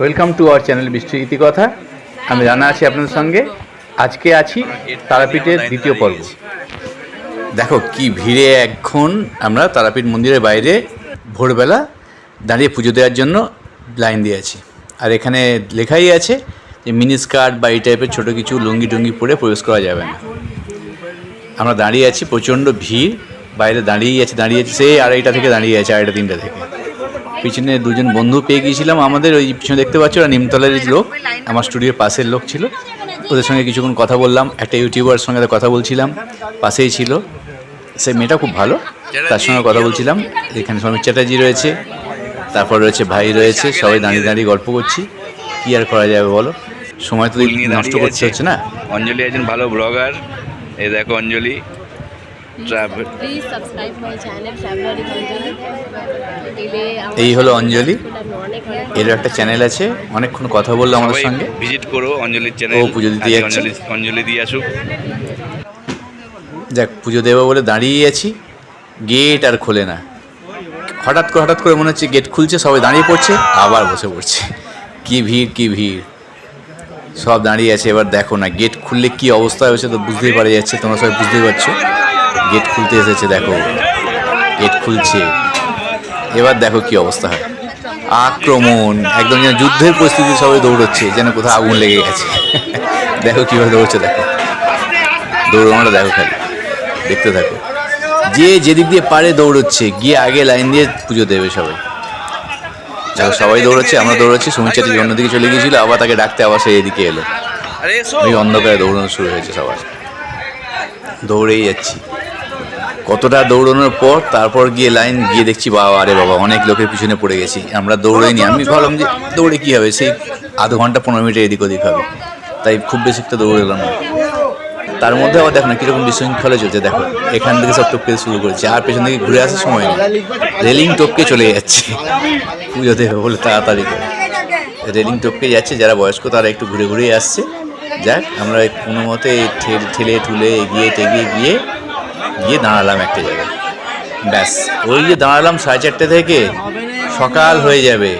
Welcome to our channel বৃষ্টি ইতিকথা আমি রানা আছি আপনাদের সঙ্গে। আজকে আছি তারাপীঠের দ্বিতীয় পর্ব। দেখো কি ভিড়ে এখন আমরা তারাপীঠ মন্দিরের বাইরে ভোরবেলা দাঁড়িয়ে পুজো দেওয়ার জন্য লাইন দিয়ে আছি। আর এখানে লেখাই আছে যে মিনি স্কার্ট বা এই টাইপের ছোটো কিছু লুঙ্গি টুঙ্গি পরে প্রবেশ করা যাবে না। আমরা দাঁড়িয়ে আছি, প্রচণ্ড ভিড়। বাইরে দাঁড়িয়েই আছি, দাঁড়িয়ে আছি, সেই আড়াইটা থেকে দাঁড়িয়ে আছে, আড়াইটা, তিনটা থেকে। পিছনে দুজন বন্ধু পেয়ে গিয়েছিলাম আমাদের ওই পিছনে দেখতে পাচ্ছ ওরা নিমতলারই লোক আমার স্টুডিওর পাশের লোক ছিল। ওদের সঙ্গে কিছুক্ষণ কথা বললাম একটা ইউটিউবার সঙ্গে কথা বলছিলাম পাশেই ছিল। সে মেয়েটা খুব ভালো তার সঙ্গে কথা বলছিলাম। এখানে সমীর চ্যাটার্জি রয়েছে তারপর রয়েছে ভাই রয়েছে সবাই দাঁড়িয়ে দাঁড়িয়ে গল্প করছি। কী আর করা যাবে বলো? সময় তো নষ্ট করতে হচ্ছে না? অঞ্জলি একজন ভালো ব্লগার এই দেখো Anjali. Travel please subscribe my channel traveller Anjali এই হলো অঞ্জলি। এরও একটা চ্যানেল আছে অনেকক্ষণ কথা বলল আমাদের সঙ্গে। ভিজিট করো অঞ্জলির চ্যানেল ও পুজো দিতে যাচ্ছে। অঞ্জলি অঞ্জলি দিয়ে আসুক। দেখ পুজো দেবো বলে দাঁড়িয়ে আছি। গেট আর খোলে না। হঠাৎ করে হঠাৎ করে মনে হচ্ছে গেট খুলছে সবাই দাঁড়িয়ে পড়ছে আবার বসে পড়ছে। কি ভিড় কি ভিড়। সব দাঁড়িয়ে আছে এবার দেখো না গেট খুললে কি অবস্থা হয়েছে তো বুঝতেই পারা যাচ্ছে তোমরা সবাই বুঝতেই পারছ। গেট খুলতে এসেছে দেখো। গেট খুলছে। এবার দেখো কি অবস্থা হয়। আক্রমণ একদম যেন যুদ্ধের পরিস্থিতি সবাই দৌড়চ্ছে যেন কোথাও আগুন লেগে গেছে। দেখো কীভাবে দৌড়চ্ছে দেখো। দৌড়ানোটা দেখো খালি। দেখতে থাকো। যে যেদিক দিয়ে পারে দৌড়চ্ছে গিয়ে আগে লাইন দিয়ে পুজো দেবে সবাই। দেখো সবাই দৌড়চ্ছে আমরা দৌড়চ্ছি সুমিত চ্যাটার্জি অন্যদিকে চলে গিয়েছিল আবার তাকে ডাকতে আবার সে এদিকে এলো। ওই অন্ধকারে দৌড়ানো শুরু হয়েছে সবার। দৌড়েই যাচ্ছি। কতটা দৌড়ানোর পর তারপর গিয়ে লাইন গিয়ে দেখছি বাবা আরে বাবা, অনেক লোকের পিছনে পড়ে গেছি। আমরা দৌড়াইনি। আমি ভাবলাম যে দৌড়ে কী হবে? সেই আধ ঘণ্টা, পনেরো মিনিট এদিক ওদিক হবে। তাই খুব বেশি একটা দৌড়ে না। তার মধ্যে আবার দেখো না, কীরকম বিশৃঙ্খলা চলছে। দেখো, এখান থেকে সব টপকে শুরু করেছে। আর পেছন থেকে ঘুরে আসার সময় নেই। রেলিং টপকে চলে যাচ্ছে। পুজো দেবে বলে তাড়াতাড়ি করে। রেলিং টপকে যাচ্ছে, যারা বয়স্ক তারা একটু ঘুরে ঘুরেই আসছে। যাক, আমরা কোনো মতে ঠেলে, ঠুলে এগিয়ে টেগিয়ে গিয়ে গিয়ে দাঁড়ালাম একটা জায়গায়। ব্যাস ওই যে দাঁড়ালাম সাড়ে চারটে থেকে সকাল হয়ে যাবে।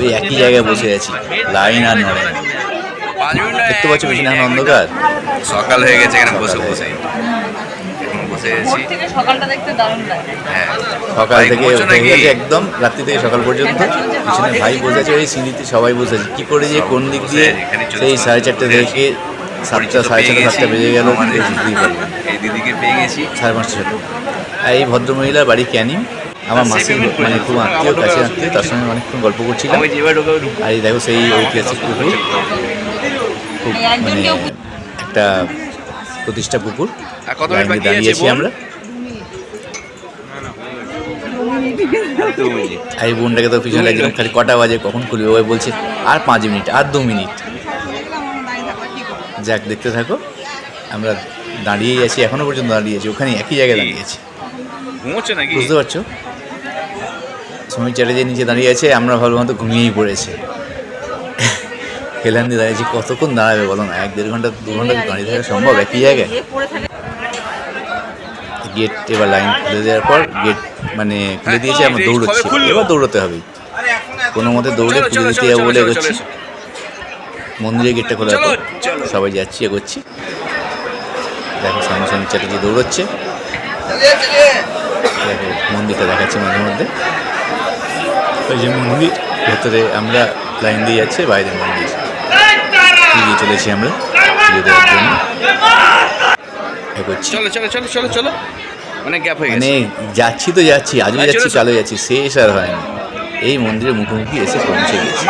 ওই একই জায়গায় বসে আছি লাইন আর নড়ে দেখতে পাচ্ছ পিছনে এখন অন্ধকার? সকাল হয়ে গেছে এখানে বসে বসে। সকাল থেকে হয়ে। একদম রাত্রি থেকে সকাল পর্যন্ত। পিছনে ভাই বসে আছে ওই সিঁড়িতে সবাই বসে আছে। কী করে যে কোন দিক দিয়ে সেই সাড়ে চারটে থেকে সাতটা সাড়ে ছটা সাতটা বেজে গেল এই দিদিকে পেয়ে গেছি। সাড়ে পাঁচটা ছটা আর এই ভদ্রমহিলার বাড়ি ক্যানিং। আমার মাসির মানে খুব আত্মীয় কাছে আত্মীয় তার সঙ্গে অনেকক্ষণ গল্প করছিলাম। আর এই দেখো সেই ঐতিহাসিক পুকুর। খুব মানে একটা প্রতিষ্ঠা পুকুর। আর কত মিনিট লাইনে বাকি দাঁড়িয়ে আছি আমরা। আর এই বোনটাকে তো পিছনে লাগছিলাম খালি কটা বাজে কখন খুলবে ওই বলছে আর পাঁচ মিনিট আর দু মিনিট। যাক দেখতে থাকো। আমরা দাঁড়িয়েই আছি এখনও পর্যন্ত দাঁড়িয়ে আছি ওখানে একই জায়গায় দাঁড়িয়ে আছি। ঘুমোচ্ছো নাকি? বুঝতে পারছ? সমীর চ্যাটার্জি নিচে দাঁড়িয়ে আছে আমরা ভালো মতো ঘুমিয়েই পড়েছে। হেলান দিয়ে দাঁড়িয়েছি কতক্ষণ দাঁড়াবে বলো না? এক দেড় ঘণ্টা দু ঘণ্টা দাঁড়িয়ে থাকা সম্ভব? একই জায়গায়? গেট এবার লাইন খুলে দেওয়ার পর গেট মানে খুলে দিয়েছে আমরা দৌড়চ্ছি। এবার দৌড়তে হবে। কোনো মতে দৌড়ে পুজো দিতে যাব বলে এগোচ্ছি। চলো, মন্দিরে গেটটা খোলা সবাই যাচ্ছি এগোচ্ছি। দেখো সামনে সামনে চ্যাটার্জি দৌড়চ্ছে। দেখো মন্দিরটা দেখাচ্ছে মাঝে মধ্যে। ওই যে মন্দির ভেতরে আমরা লাইন দিয়ে যাচ্ছে বাইরে মন্দির। এগিয়ে চলেছি আমরা পুজো দেওয়ার চলো চলো চলো চলো চলো। অনেক গ্যাপ হয়ে মানে গেছে যাচ্ছি তো যাচ্ছি আজও যাচ্ছি চলে কালো যাচ্ছি শেষ আর হয় না। এই মন্দিরের মুখোমুখি এসে পৌঁছে গেছি।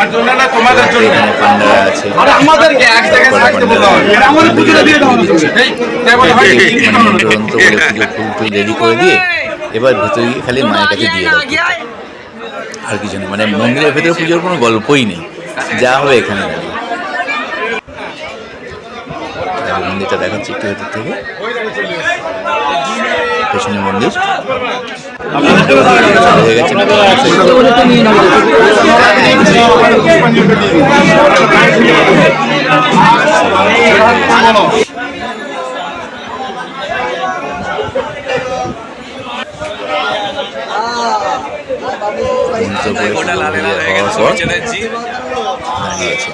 এখানে পান্ডারা আছে। ফুল রেডি করে দিয়ে এবার ভেতরে গিয়ে খালি মায়ের কাছে দিয়ে দাও। আর কিছু নেই মানে মন্দিরের ভেতরে পুজোর কোনো গল্পই নেই। যা হবে এখানে দাঁড়িয়ে মন্দিরটা দেখাচ্ছি একটু ভেতর থেকে। পেছনে মন্দির। হয়ে গেছে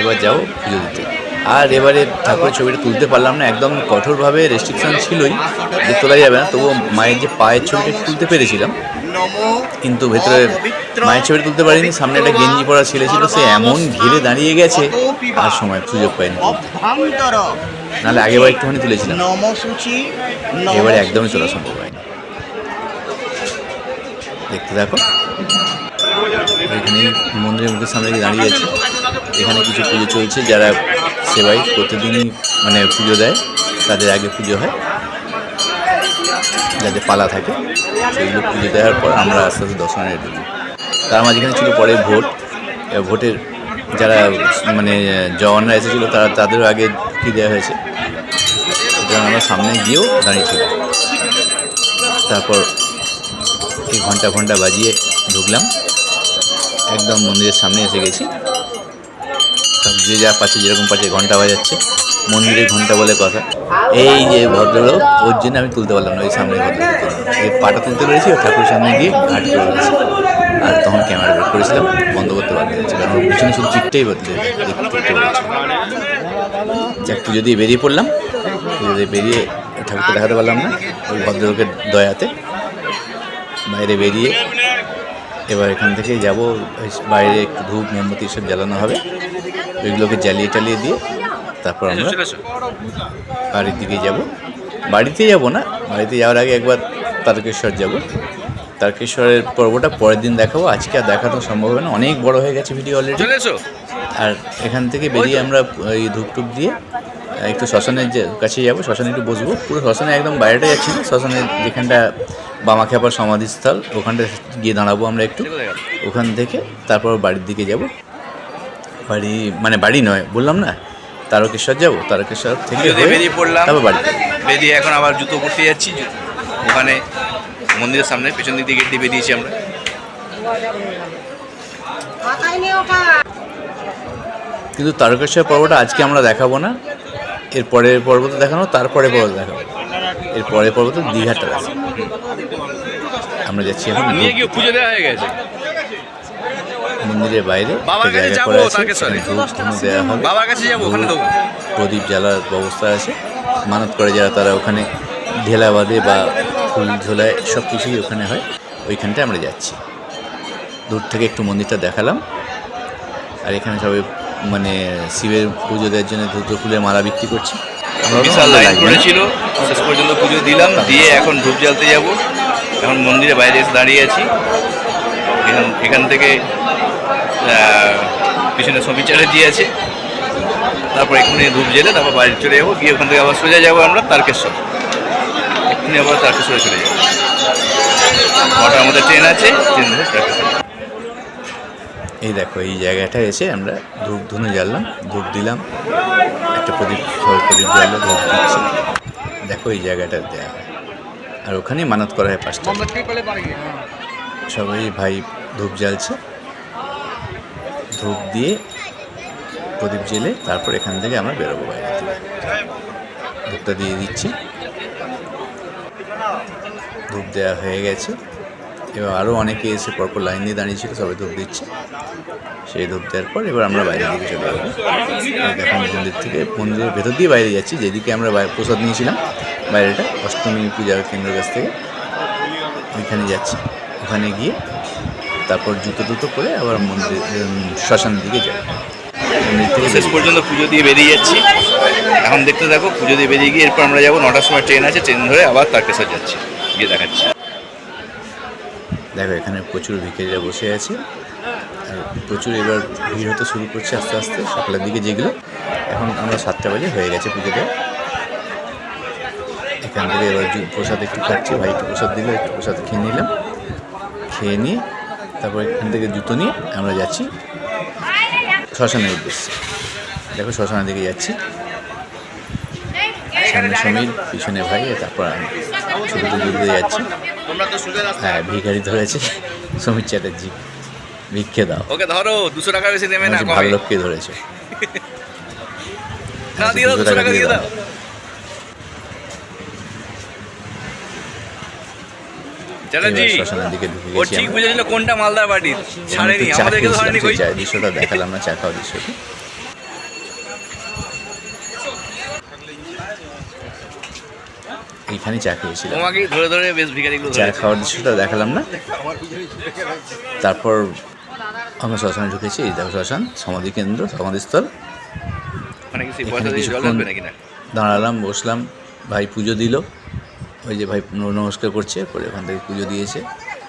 এবার যাও পুজো দিতে। আর এবারে ঠাকুরের ছবিটা তুলতে পারলাম না একদম কঠোরভাবে রেস্ট্রিকশন ছিলই যে তোলা যাবে না তবুও মায়ের যে পায়ের ছবিটা তুলতে পেরেছিলাম। কিন্তু ভেতরে মায়ের ছবি তুলতে পারিনি সামনে একটা গেঞ্জি পরা ছেলে ছিল সে এমন ঘিরে দাঁড়িয়ে গেছে আর সময় সুযোগ পায়নি নাহলে আগেবার একটুখানি তুলেছিলাম। এবারে একদমই তোলা সম্ভব হয়নি। দেখতে দেখো এখানে মন্দিরের মুখের সামনে দাঁড়িয়ে আছে এখানে কিছু পুজো চলছে যারা সেবাই প্রতিদিনই মানে পুজো দেয়, তাদের আগে পুজো হয় যাদের পালা থাকে। সেইগুলো পুজো দেওয়ার পর আমরা আস্তে আস্তে দর্শনে ঢুকি। তার মাঝখানে ছিল পরে ভোট। ভোটের যারা মানে জওয়ানরা এসেছিল, তারা, তাদেরও আগে ঢুকিয়ে দেওয়া হয়েছে? সুতরাং আমরা সামনে গিয়েও দাঁড়িয়েছিল তারপর ঘণ্টা ঘণ্টা বাজিয়ে ঢুকলাম। একদম মন্দিরের সামনে এসে গেছি। সব যে যা পাচ্ছে, যেরকম পাচ্ছে, ঘণ্টা বাজাচ্ছে। মন্দিরে ঘণ্টা বলে কথা। এই যে ভদ্রলোক, ওর জন্য আমি তুলতে পারলাম না, ওই সামনে ভদ্রলোক এই পাটা তুলতে পেরেছি, ও ঠাকুরের সামনে গিয়ে ঘাট করে দিয়েছি। আর তখন ক্যামেরা বের করেছিলাম, বন্ধ করতে পারতে হচ্ছে কারণ ওর পিছনে শুধু চিটটাই বদলে যাক পুজো দিয়ে বেরিয়ে পড়লাম দিয়ে বেরিয়ে ঠাকুরকে দেখাতে পারলাম না, ওই ভদ্রলোকের দয়াতে বাইরে বেরিয়ে এবার এখান থেকে যাব। বাইরে একটু ধূপ মোমবাতি সব জ্বালানো হবে। ওইগুলোকে জ্বালিয়ে টালিয়ে দিয়ে তারপর আমরা বাড়ির দিকে যাব। বাড়িতে যাব না বাড়িতে যাওয়ার আগে একবার তারকেশ্বর যাব। তারকেশ্বরের পর্বটা পরের দিন দেখাবো। আজকে আর দেখানো সম্ভব হবে না। অনেক বড় হয়ে গেছে ভিডিও অলরেডি আর এখান থেকে বেরিয়ে আমরা এই ধূপ টুপ দিয়ে একটু শ্মশানের কাছে যাব। শ্মশানে একটু বসবো। পুরো শ্মশানে একদম বাইরেটা যাচ্ছি না। শ্মশানের যেখানটা বামাখ্যাপার সমাধিস্থল ওখানটা গিয়ে দাঁড়াবো আমরা একটু। ওখান থেকে তারপর বাড়ির দিকে যাব। বাড়ি মানে বাড়ি নয় বললাম না তারকেশ্বর যাব। তারকেশ্বর থেকে বেরিয়ে পড়লাম। তারপর বাড়ি। বেরিয়ে এখন আবার জুতো পরতে যাচ্ছি। ওখানে মন্দিরের সামনে পেছন দিক দিয়ে গেট দিয়ে বেরিয়েছি আমরা। কিন্তু তারকেশ্বর পর্বটা আজকে আমরা দেখাবো না। এর পরের পর্ব তো দেখানো তারপরে পর্ব দেখাবো। এর পরের পর্ব তো দীঘাটা আছে। আমরা যাচ্ছি এখন নিয়ে গিয়ে পুজো দেওয়া হয়ে গেছে। মন্দিরের বাইরে বাবার কাছে জায়গা যাব করা আছে তারকেশ্বরে। সেখানে ধূপ ধুনো দেওয়া হবে। বাবার কাছে যাব ওখানে দেবো। প্রদীপ জ্বালার ব্যবস্থা আছে। মানত করে যারা তারা ওখানে ঢেলা বাঁধে বা ফুল ঝোলায় সব কিছুই ওখানে হয়। ওইখানটায় আমরা যাচ্ছি। দূর থেকে একটু মন্দিরটা দেখালাম। আর এখানে সবাই মানে শিবের পুজো দেওয়ার জন্য ধূপ ফুলের মালা বিক্রি করছে। বিশাল লাইন পড়েছিল শেষ পর্যন্ত পুজো দিলাম দিয়ে এখন ধূপ জ্বালতে যাব। এখন মন্দিরে বাইরে এসে দাঁড়িয়ে আছি। এখান এখান থেকে পিছনে সবি চ্যাটার্জি আছে। তারপর এক্ষুনি ধূপ জেলে তারপর বাড়ি চলে যাব গিয়ে ওখান থেকে আবার সোজা যাব আমরা তারকেশ্বর। এক্ষুনি আবার তারকেশ্বরে চলে যাব। নটার মধ্যে ট্রেন আছে ট্রেন ধরে তারকেশ্বর। এই দেখো, এই জায়গাটা এসে আমরা ধূপ ধুনো জ্বাললাম, ধূপ দিলাম, একটা প্রদীপ প্রদীপ জ্বাললো, ধূপ দিচ্ছে। দেখো, এই জায়গাটা দেওয়া হয়। আর ওখানেই মানত করা হয় পাঁচটা। সবাই ভাই ধূপ জ্বালছে। ধূপ দিয়ে প্রদীপ জেলে তারপর এখান থেকে আমরা বেরোবো বাইরে ধূপটা দিয়ে দিচ্ছি। ধূপ দেওয়া হয়ে গেছে। এবার আরও অনেকে এসে পরপর লাইন দিয়ে দাঁড়িয়েছিল সবাই ধূপ দিচ্ছে। সেই ধূপ দেওয়ার পর এবার আমরা বাইরের দিকে চলে যাব। দেখো মন্দির থেকে মন্দিরের ভেতর দিয়ে বাইরে যাচ্ছি। যেদিকে আমরা প্রসাদ নিয়েছিলাম বাইরেটা অষ্টমী পূজার কেন্দ্রের কাছ থেকে ওইখানে যাচ্ছি। ওখানে গিয়ে তারপর জুতো টুতো করে আবার মন্দির উম, শ্মশানের দিকে যাই। শেষ পর্যন্ত পুজো দিয়ে বেরিয়ে যাচ্ছি। এখন দেখতে থাকো পুজো দিয়ে বেরিয়ে গিয়ে এরপর আমরা যাব। নটার সময় ট্রেন আছে ট্রেন ধরে আবার তারকেশ্বর যাচ্ছি। গিয়ে দেখাচ্ছি। দেখো এখানে প্রচুর ভিখারিরা বসে আছে। প্রচুর এবার ভিড় হতে শুরু করছে আস্তে আস্তে, সকালের দিকে যেগুলো। এখন আমরা সাতটা বাজে হয়ে গেছে পুজো দেওয়া এখান থেকে এবার প্রসাদ একটু খাচ্ছি, ভাই একটু প্রসাদ দিল, একটু প্রসাদ খেয়ে নিলাম। খেয়ে নিয়ে তারপর এখান থেকে জুতো নিয়ে আমরা যাচ্ছি শ্মশানের উদ্দেশ্যে। দেখো শ্মশানের দিকে যাচ্ছি। সামনে সমীর, পিছনে ভাই তারপর আমি। ছোটো জুতো যাচ্ছি। হ্যাঁ ভিখারি ধরেছে সমীর চ্যাটার্জি। ভিক্ষে দাও। ওকে ধরো দুশো টাকা বেশি দেবে না ভালো লোককে ধরেছে। না দিয়ে দাও দুশো টাকা দিয়ে দাও। চ্যাটার্জি ও ঠিক। কোনটা মালদার ছাড়েনি আমাদেরকে কই? দৃশ্যটা দেখালাম না চা দৃশ্যটা তোমাকে ধরে ধরে বেশ ভিখারিগুলো চা খাওয়ার দৃশ্যটা দেখালাম না। তারপর আমরা শ্মশানে ঢুকেছি এই দেখো শ্মশান সমাধি কেন্দ্র সমাধিস্থল মানে কিছুক্ষণ দাঁড়ালাম বসলাম ভাই পুজো দিল ওই যে ভাই নমস্কার করছে করে ওখান থেকে পুজো দিয়েছে।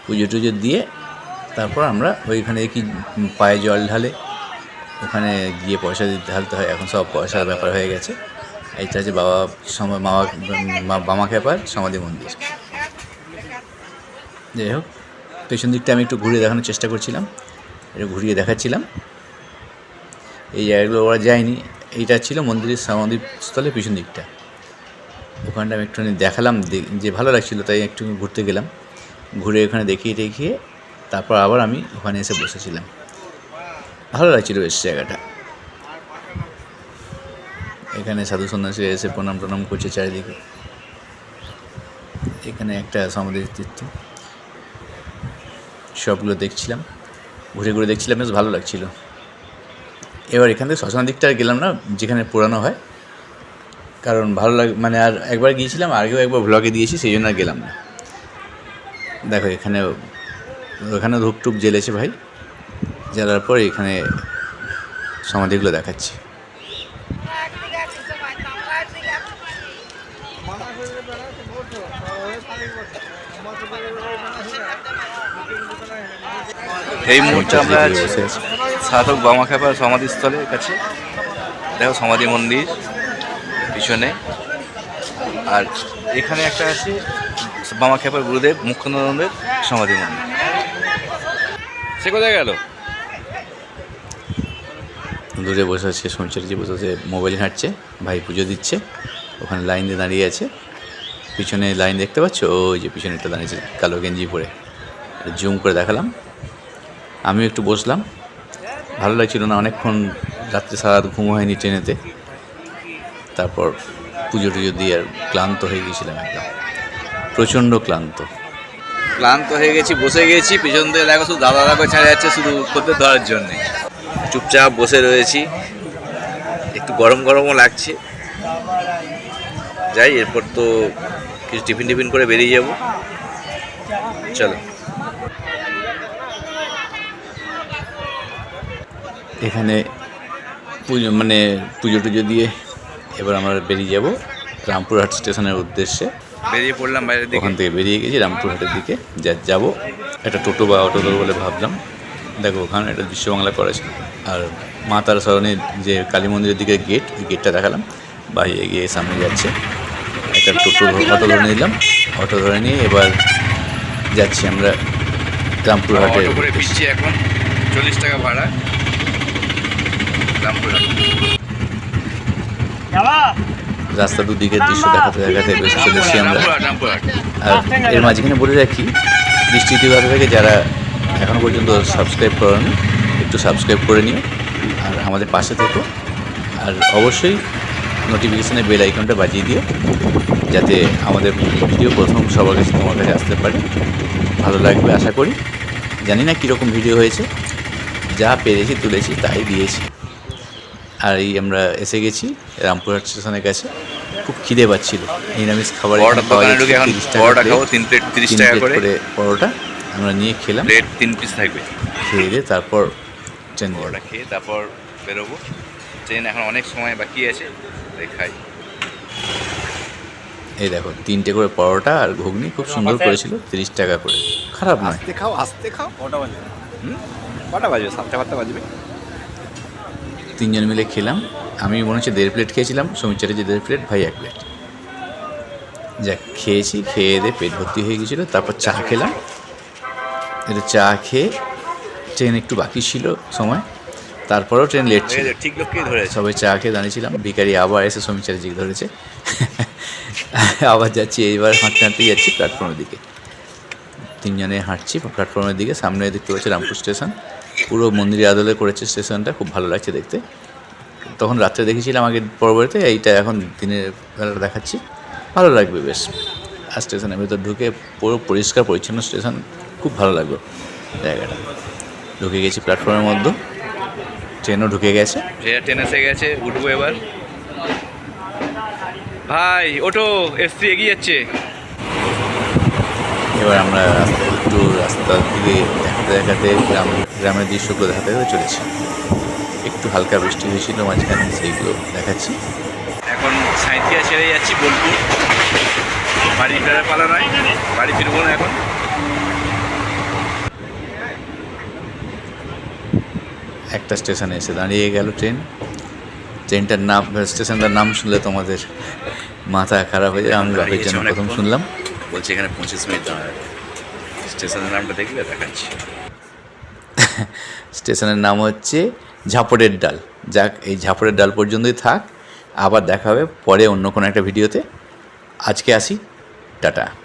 পুজো টুজো দিয়ে তারপর আমরা ওইখানে কি পায়ে জল ঢালে ওখানে গিয়ে পয়সা দিতে ঢালতে হয় এখন সব পয়সার ব্যাপার হয়ে গেছে। এইটা হচ্ছে বাবা মামা বামা খেপার সমাধি মন্দির। যাই হোক পেছন দিকটা আমি একটু ঘুরে দেখানোর চেষ্টা করছিলাম। একটু ঘুরিয়ে দেখাচ্ছিলাম। এই জায়গাগুলো ওরা যায়নি। এইটা ছিল মন্দিরের সমাধি স্থলের পিছন দিকটা। ওখানটা আমি একটুখানি দেখালাম যে ভালো লাগছিল, তাই একটু ঘুরতে গেলাম। ঘুরে ওখানে দেখিয়ে দেখিয়ে তারপর আবার আমি ওখানে এসে বসেছিলাম। ভালো লাগছিল বেশ জায়গাটা। এখানে সাধু সন্ন্যাসীরা এসে প্রণাম টনাম করছে চারিদিকে। এখানে একটা সমাধির তীর্থ। সবগুলো দেখছিলাম। ঘুরে ঘুরে দেখছিলাম, বেশ ভালো লাগছিল। এবার এখান থেকে শ্মশান দিকটা আর গেলাম না, যেখানে পুরানো হয়। কারণ ভালো লাগ মানে আর একবার গিয়েছিলাম আগেও একবার ব্লগে দিয়েছি, সেই জন্য আর গেলাম না। দেখো, এখানে ওখানে ধূপটুপ জ্বেলেছে ভাই। জ্বালার পর এখানে সমাধিগুলো দেখাচ্ছি। এই মুহূর্তে আমরা সাধক বামাখ্যাপার সমাধিস্থলের কাছে। দেখো সমাধি মন্দির পিছনে। আর এখানে একটা আছে বামাখ্যাপার গুরুদেব মুখ্যানন্দের সমাধি মন্দির। সে কোথায় গেল? দূরে বসে আছে সঞ্চারজি বসে আছে মোবাইল ঘাঁটছে ভাই পুজো দিচ্ছে ওখানে লাইন দিয়ে দাঁড়িয়ে আছে। পিছনে লাইন দেখতে পাচ্ছ? ওই যে পিছনেটা দাঁড়িয়েছে কালো গেঞ্জি পরে। জুম করে দেখালাম। আমিও একটু বসলাম। ভালো লাগছিল না, অনেকক্ষণ রাত্রে সারা ঘুম হয়নি ট্রেনেতে। তারপর পুজো টুজো দিয়ে আর ক্লান্ত হয়ে গিয়েছিলাম একদম। প্রচণ্ড ক্লান্ত। ক্লান্ত হয়ে গেছি, বসে গেছি, পিছন থেকে দেখো শুধু দাদা দাদা ছাড়া যাচ্ছে, শুধু করতে ধরার জন্যে। চুপচাপ বসে রয়েছি। একটু গরম গরমও লাগছে। যাই, এরপর তো কিছু টিফিন টিফিন করে বেরিয়ে যাব। চলো। এখানে পুজো মানে পুজো টুজো দিয়ে এবার আমরা বেরিয়ে যাব রামপুরহাট স্টেশনের উদ্দেশ্যে। বেরিয়ে পড়লাম বাইরের দিকে। ওখান থেকে বেরিয়ে গেছি রামপুরহাটের দিকে যা যাব। একটা টোটো বা অটো বলে ভাবলাম। দেখো ওখানে একটা বিশ্ব বাংলা করেছে। আর মা তার সরণির যে কালী মন্দিরের দিকে গেট ওই গেটটা দেখালাম। বাইরে গিয়ে সামনে যাচ্ছে। একটা টোটো অটো ধরে নিলাম। অটো ধরে নিয়ে এবার যাচ্ছি আমরা রামপুরহাটে এখন। চল্লিশ টাকা ভাড়া। রাস্তা দুদিকের দৃশ্য দেখাতে দেখাতে বেশ চলেছি আমরা। আর এর মাঝখানে বলে রাখি দৃষ্টি ভাবে থেকে যারা এখনও পর্যন্ত সাবস্ক্রাইব করেনি একটু সাবস্ক্রাইব করে নিও আর আমাদের পাশে থেকো। আর অবশ্যই নোটিফিকেশানে বেল আইকনটা বাজিয়ে দিও যাতে আমাদের ভিডিও প্রথম সবার কাছে তোমার কাছে আসতে পারে। ভালো লাগবে আশা করি। জানি না কীরকম ভিডিও হয়েছে। যা পেরেছি তুলেছি তাই দিয়েছি। আর এই আমরা এসে গেছি রামপুরহাট স্টেশনের কাছে খুব খিদে পাচ্ছিল। নিরামিষ খাবার বড়টা এখানে পাওয়া দোকানে যাচ্ছে ঢুকে এখন 30 টাকা বড়টা plate। খাব তিন প্লেট তিরিশ টাকা করে। পরোটা আমরা নিয়ে খেলাম। প্লেট তিন পিস থাকবে। খেয়ে দিয়ে তারপর ট্রেন পরোটা খেয়ে তারপর বেরোবো। ট্রেন এখন অনেক সময় বাকি আছে তাই খাই। এই দেখো তিনটে করে পরোটা আর ঘুগনি খুব সুন্দর করেছিল তিরিশ টাকা করে। খারাপ নয়। আস্তে খাও আস্তে খাও কটা বাজবে। কটা বাজবে সাতটা বাজবে। তিনজন মিলে খেলাম। আমি মনে হচ্ছে দেড় প্লেট খেয়েছিলাম সমীর চ্যাটার্জি দেড় প্লেট ভাই এক প্লেট যাক খেয়েছি খেয়ে দিয়ে পেট ভর্তি হয়ে গেছিল তারপর চা খেলাম। এটা চা খেয়ে ট্রেন একটু বাকি ছিল সময় তারপরেও ট্রেন লেট ছিল। ঠিক লোককেই ধরেছে। সবাই চা খেয়ে দাঁড়িয়েছিলাম ভিকারি আবার এসে সমীর চ্যাটার্জিকে ধরেছে। আবার যাচ্ছি এইবার হাঁটতে হাঁটতে যাচ্ছি প্ল্যাটফর্মের দিকে। তিনজনে হাঁটছি প্ল্যাটফর্মের দিকে সামনে দেখতে পাচ্ছি রামপুর স্টেশন পুরো মন্দিরের আদলে করেছে স্টেশনটা খুব ভালো লাগছে দেখতে। তখন রাত্রে দেখেছিলাম আগে পরবর্তীতে এইটা এখন দিনের বেলা দেখাচ্ছি। ভালো লাগবে বেশ। আর স্টেশনের ভেতর ঢুকে পুরো পরিষ্কার পরিচ্ছন্ন স্টেশন খুব ভালো লাগবে জায়গাটা। ঢুকে গেছি প্ল্যাটফর্মের মধ্যে। ট্রেনও ঢুকে গেছে। ট্রেন ট্রেন এসে গেছে উঠবো এবার। ভাই ওটো এসছি এগিয়ে যাচ্ছে। এবার আমরা রাস্তা একটু রাস্তার দিকে দেখাতে দেখাতে গ্রাম গ্রামের দৃশ্যগুলো দেখাতে চলেছি। একটু হালকা বৃষ্টি হয়েছিল মাঝখানে সেইগুলো দেখাচ্ছি। এখন সাঁইথিয়া ছেড়ে যাচ্ছি বোলপুর। বাড়ি ফেরার পালা নয় বাড়ি ফিরবো না এখন। একটা স্টেশনে এসে দাঁড়িয়ে গেল ট্রেন। ট্রেনটার নাম স্টেশনটার নাম শুনলে তোমাদের মাথা খারাপ হয়ে যায়। আমি বাপের জন্য প্রথম শুনলাম। বলছি এখানে পঁচিশ মিনিট দাঁড়াবে স্টেশনের নামটা দেখলে দেখাচ্ছি। স্টেশনের নাম হচ্ছে ঝাপড়ের ডাল। যাক, এই ঝাপড়ের ডাল পর্যন্তই থাক। আবার দেখা হবে পরে অন্য কোনো একটা ভিডিওতে। আজকে আসি। টাটা।